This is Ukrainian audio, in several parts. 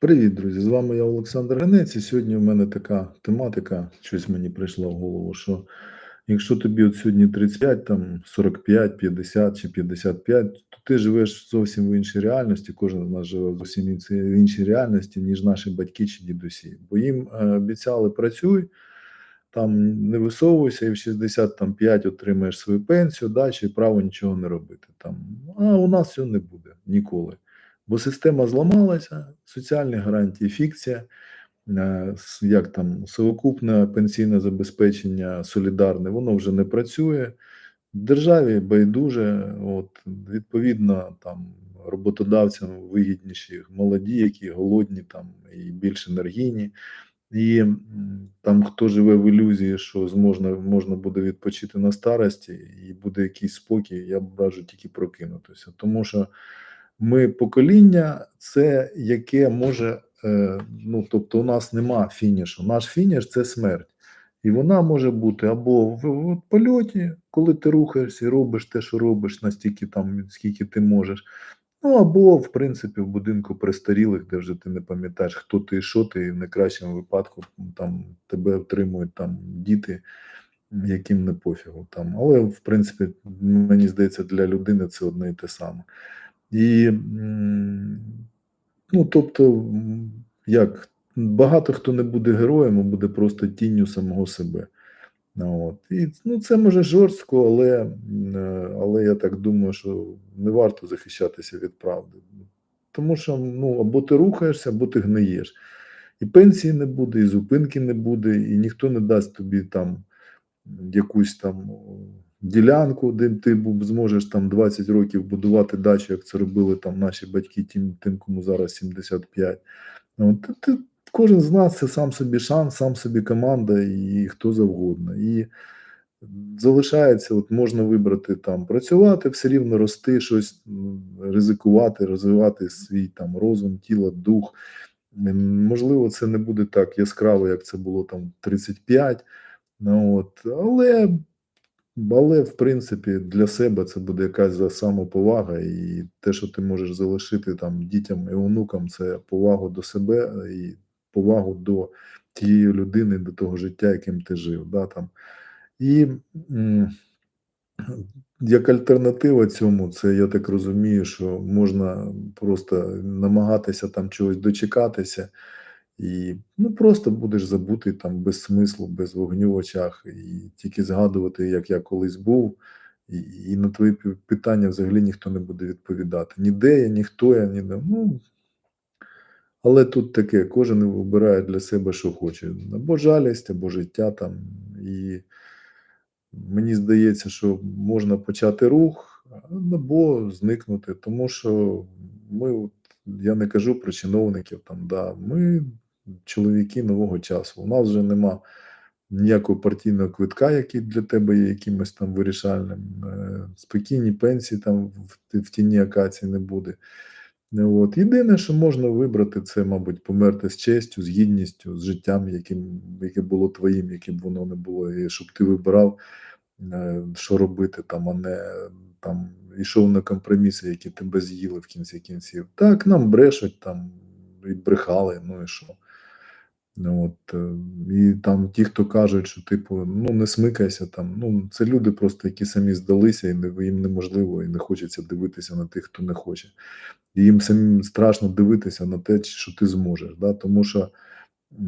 Привіт, друзі! З вами я Олександр Гринець, і сьогодні в мене така тематика, щось мені прийшло в голову, що якщо тобі от сьогодні 35, там 45, 50 чи 55, то ти живеш зовсім в іншій реальності, кожен з нас живе зовсім в іншій реальності, ніж наші батьки чи дідусі. Бо їм е, обіцяли працюй, там не висовуйся, і в 65 отримаєш свою пенсію, да, чи право нічого не робити. Там. А у нас цього не буде ніколи. Бо система зламалася, соціальні гарантії, фікція, е, як там совокупне пенсійне забезпечення солідарне, воно вже не працює. В державі байдуже, от, відповідно, там роботодавцям вигідніші молоді, які голодні там і більш енергійні. І там хто живе в ілюзії, що зможна, можна буде відпочити на старості і буде якийсь спокій, я б раджу тільки прокинутися. Тому що ми покоління, це яке може, е, ну тобто, у нас нема фінішу. Наш фініш це смерть. І вона може бути або в, польоті, коли ти рухаєшся і робиш те, що робиш, настільки там, скільки ти можеш. Ну або, в принципі, в будинку престарілих, де вже ти не пам'ятаєш, хто ти і що ти, і в найкращому випадку там тебе отримують там діти, яким не пофігу. Там. Але, в принципі, мені здається, для людини це одне і те саме. І, ну, тобто, як багато хто не буде героєм, а буде просто тінню самого себе. От. І, ну, це може жорстко, але, але я так думаю, що не варто захищатися від правди. Тому що ну, або ти рухаєшся, або ти гниєш. І пенсії не буде, і зупинки не буде, і ніхто не дасть тобі там якусь там ділянку, де ти зможеш там 20 років будувати дачу, як це робили там наші батьки, тим, тим кому зараз 75. Ну, ти, ти, кожен з нас це сам собі шанс, сам собі команда і хто завгодно. І залишається, от можна вибрати там працювати, все рівно рости, щось ризикувати, розвивати свій там розум, тіло, дух. Можливо, це не буде так яскраво, як це було там 35. Ну, от, але, але, в принципі, для себе це буде якась самоповага, і те, що ти можеш залишити там дітям і онукам, це повагу до себе і повагу до тієї людини, до того життя, яким ти жив. Да, там. І як альтернатива цьому, це я так розумію, що можна просто намагатися там чогось дочекатися, і ну просто будеш забутий там без смислу, без вогню в очах, і тільки згадувати, як я колись був, і, і на твої питання взагалі ніхто не буде відповідати. Ніде я, ніхто я, ніде. Ну, але тут таке, кожен вибирає для себе, що хоче. Або жалість, або життя там. І мені здається, що можна почати рух, або зникнути. Тому що ми, я не кажу про чиновників, там, да, ми чоловіки нового часу. У нас вже нема ніякого партійного квитка, який для тебе є якимось там вирішальним. Е, Спокійні пенсії там в, тіні акації не буде. От. Єдине, що можна вибрати, це, мабуть, померти з честю, з гідністю, з життям, яким, яке було твоїм, яке б воно не було, і щоб ти вибирав, е, що робити, там, а не там, йшов на компроміси, які тебе з'їли в кінці кінців. Так, нам брешуть там і брехали, ну і що. Ну, От, е, і там ті, хто кажуть, що типу, ну не смикайся там. Ну, це люди просто, які самі здалися, і не, їм неможливо, і не хочеться дивитися на тих, хто не хоче. І їм самим страшно дивитися на те, що ти зможеш. Да? Тому що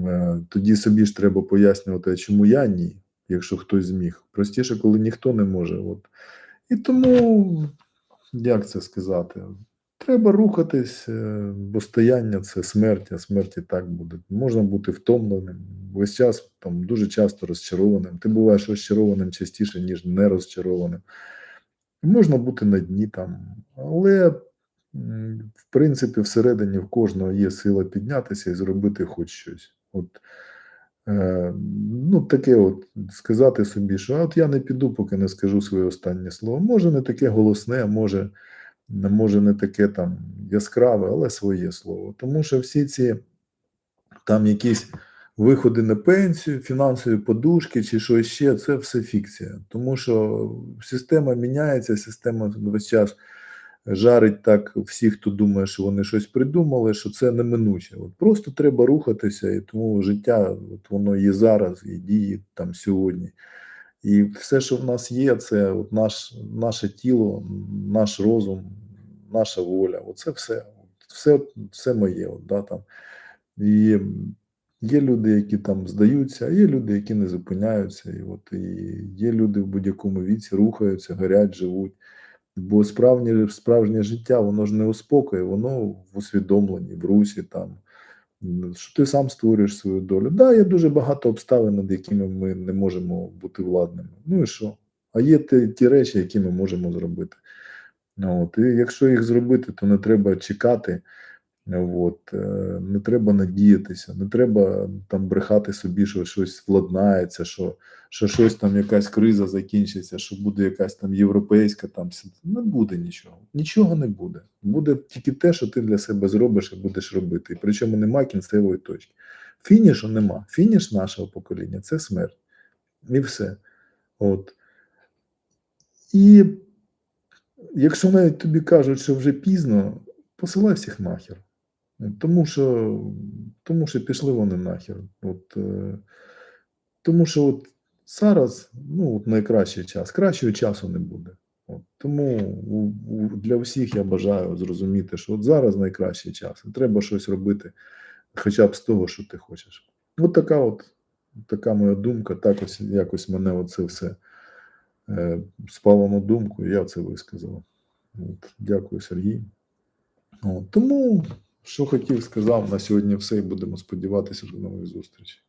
е, тоді собі ж треба пояснювати, чому я ні, якщо хтось зміг. Простіше, коли ніхто не може. От. І тому, як це сказати? Треба рухатись, е, бо стояння це смерть, а смерть і так буде. Можна бути втомленим, весь час там дуже часто розчарованим. Ти буваєш розчарованим частіше, ніж не розчарованим. Можна бути на дні там, але в принципі всередині в кожного є сила піднятися і зробити хоч щось. От, е, ну, таке от сказати собі, що «А от я не піду, поки не скажу своє останнє слово. Може, не таке голосне, може, може не таке там яскраве, але своє слово. Тому що всі ці там якісь виходи на пенсію, фінансові подушки чи що ще, це все фікція. Тому що система міняється, система весь час жарить так всіх, хто думає, що вони щось придумали, що це неминуче. От просто треба рухатися, і тому життя от воно є зараз і діє там сьогодні. І все, що в нас є, це от наш, наше тіло, наш розум, наша воля. Оце все. Все, все моє. От, да, там. І є люди, які там здаються, а є люди, які не зупиняються. І от і є люди в будь-якому віці рухаються, горять, живуть. Бо справжнє, справжнє життя, воно ж не у спокої, воно в усвідомленні, в русі там. Що ти сам створюєш свою долю. Да, є дуже багато обставин, над якими ми не можемо бути владними. Ну і що? А є ті, ті речі, які ми можемо зробити. От, і якщо їх зробити, то не треба чекати, от, е, не треба надіятися, не треба там брехати собі, що щось владнається, що, що щось там, якась криза закінчиться, що буде якась там європейська там не буде нічого. Нічого не буде. Буде тільки те, що ти для себе зробиш і будеш робити. І причому нема кінцевої точки. Фінішу нема. Фініш нашого покоління це смерть. І все. От. І якщо навіть тобі кажуть, що вже пізно, посилай всіх нахер. Тому що, тому що пішли вони нахер. От, е, тому що от зараз ну, от найкращий час, кращого часу не буде. От, тому для всіх я бажаю зрозуміти, що от зараз найкращий час. І треба щось робити, хоча б з того, що ти хочеш. От така от така моя думка, так ось якось мене оце все е, на думку, я це висказав. От, дякую, Сергій. От, тому, що хотів, сказав, на сьогодні все, і будемо сподіватися до нових зустрічей.